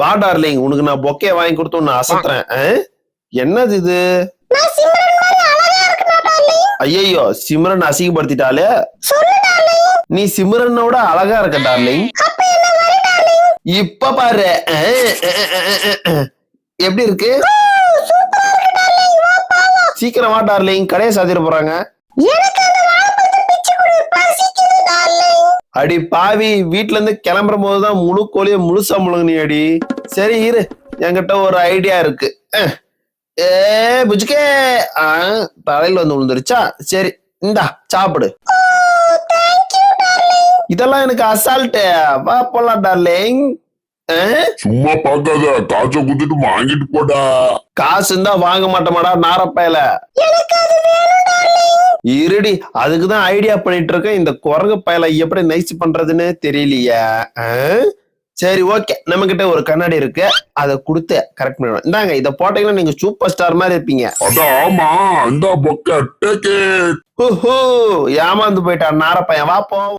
வா டார்லிங் உனக்கு நான் பொக்கே வாங்கி கொடுத்து உன்னை அசத்துறேன்? என்னது இது? ஐயோ சிம்ரன் அசிங்கப்படுத்திட்டாலே? நீ சிம்ரனோட அழகா இருக்க டார்லிங் இப்ப பாரு. எப்படி இருக்கு? சீக்கிரம் வா டார்லிங் கடையை சாத்திர போறாங்க. அடி பாவி வீட்ல இருந்து கிளம்புற போதுதான் முழு கோழிய முழுசா முழுங்குனி அடி சரி இரு. என்கிட்ட ஒரு ஐடியா இருக்கு. அஹ். ஏ புஜ்கே ஆ, தலையில வந்து விழுந்துருச்சா? சரி இந்தா சாப்பிடு. இதெல்லாம் எனக்கு அசால்ட்டு வா போலாம் டார்லிங் சும்மா பார்க்காத. காய்ச்ச குத்துட்டு வாங்கிட்டு போடா. காசு இருந்தா வாங்க மாட்டோமாடா நாரப்பையில. இருடி அதுக்குதான் ஐடியா பண்ணிட்டு இருக்கேன் இந்த குரங்கு பயல எப்படி நைஸ் பண்றதுன்னு தெரியலையே? சரி ஓகே நம்ம கிட்ட ஒரு கண்ணாடி இருக்கு. அதை கொடுத்து கரெக்ட் பண்ணிடுவோம் இந்தாங்க இதை போட்டீங்கன்னா நீங்க சூப்பர் ஸ்டார் மாதிரி இருப்பீங்க. ஆமா. இந்த ஓஹோ ஏமாந்து போயிட்டான். நாரப்பையன் வா போ.